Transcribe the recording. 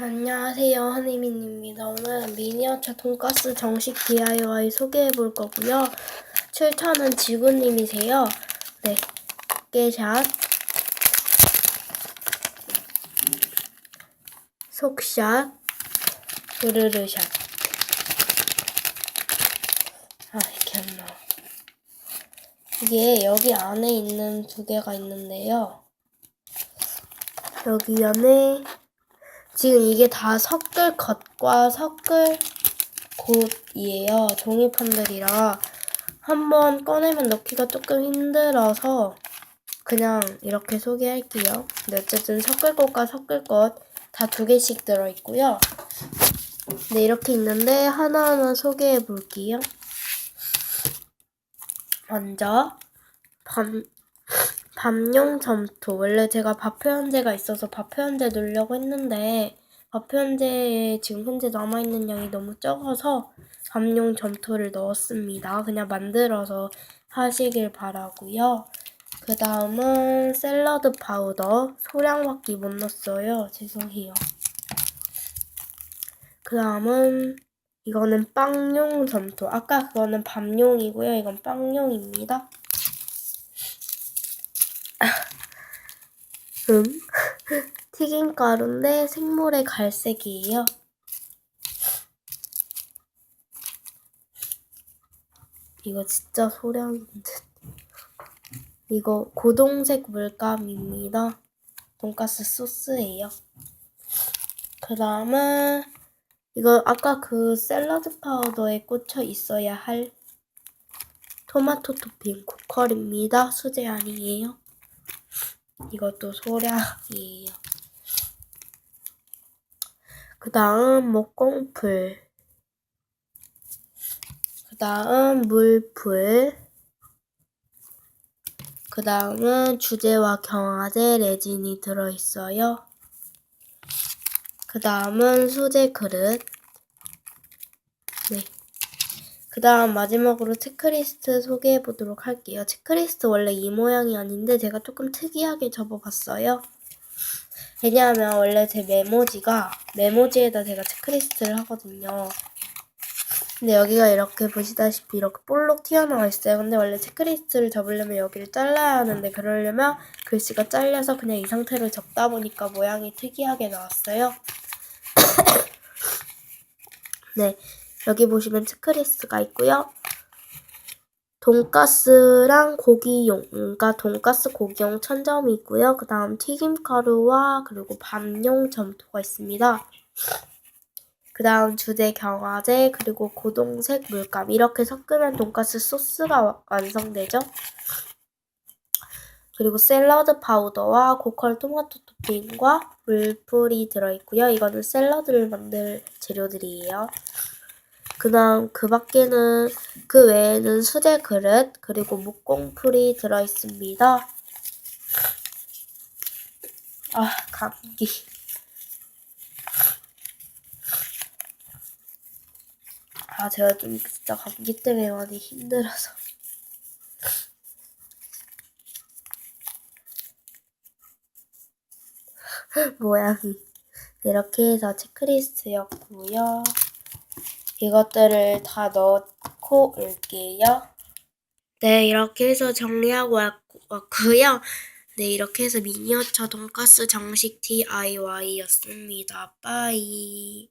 안녕하세요. 한혜민입니다. 오늘은 미니어처 돈가스 정식 DIY 소개해 볼 거고요. 출처는 지구님이세요. 네. 깨샷. 속샷. 으르르샷. 아, 이렇게 안 나와. 이게 여기 안에 있는 두 개가 있는데요. 여기 안에 지금 이게 다 섞을 겉과 섞을 곳이에요. 종이판들이라 한번 꺼내면 넣기가 조금 힘들어서 그냥 이렇게 소개할게요. 근데 어쨌든 섞을 것과 섞을 것 다 두 개씩 들어있고요. 네, 이렇게 있는데 하나하나 소개해 볼게요. 먼저 밤, 밤용 점토. 원래 제가 밥표 현재가 있어서 밥표 현재 넣으려고 했는데 밥표 현재에 지금 현재 남아있는 양이 너무 적어서 밤용 점토를 넣었습니다. 그냥 만들어서 하시길 바라고요. 그 다음은 샐러드 파우더. 소량밖에 못 넣었어요. 죄송해요. 그 다음은 이거는 빵용 점토. 아까 그거는 밤용이고요. 이건 빵용입니다. 음. 튀김가루인데 생물의 갈색이에요. 이거 진짜 소량인 듯. 이거 고동색 물감입니다. 돈가스 소스예요. 그 다음은 이거 아까 그 샐러드 파우더에 꽂혀 있어야 할 토마토 토핑 고컬입니다. 수제 아니에요. 이것도 소량이에요. 그 다음 목공풀. 그 다음 물풀. 그 다음은 주제와 경화제 레진이 들어있어요. 그 다음은 수제 그릇. 네. 그 다음 마지막으로 체크리스트 소개해 보도록 할게요. 체크리스트 원래 이 모양이 아닌데 제가 조금 특이하게 접어봤어요. 왜냐하면 원래 제 메모지가 메모지에다 제가 체크리스트를 하거든요. 근데 여기가 이렇게 보시다시피 이렇게 볼록 튀어나와 있어요. 근데 원래 체크리스트를 접으려면 여기를 잘라야 하는데 그러려면 글씨가 잘려서 그냥 이 상태로 접다 보니까 모양이 특이하게 나왔어요. 네, 여기 보시면 체크리스트가 있고요. 돈가스랑 고기용, 그러니까 돈가스 고기용 천점이 있고요. 그 다음 튀김가루와 그리고 밤용 점토가 있습니다. 그 다음 주제 경화제 그리고 고동색 물감 이렇게 섞으면 돈가스 소스가 완성되죠. 그리고 샐러드 파우더와 고컬 토마토 토핑과 물풀이 들어있고요. 이거는 샐러드를 만들 재료들이에요. 그 다음 그 밖에는 그 외에는 수제 그릇 그리고 목공풀이 들어있습니다. 아 감기. 아 제가 좀 진짜 감기 때문에 많이 힘들어서. 모양이 이렇게 해서 체크리스트였고요. 이것들을 다 넣고 올게요. 네, 이렇게 해서 정리하고 왔고요. 네, 이렇게 해서 미니어처 돈가스 정식 DIY였습니다. 빠이.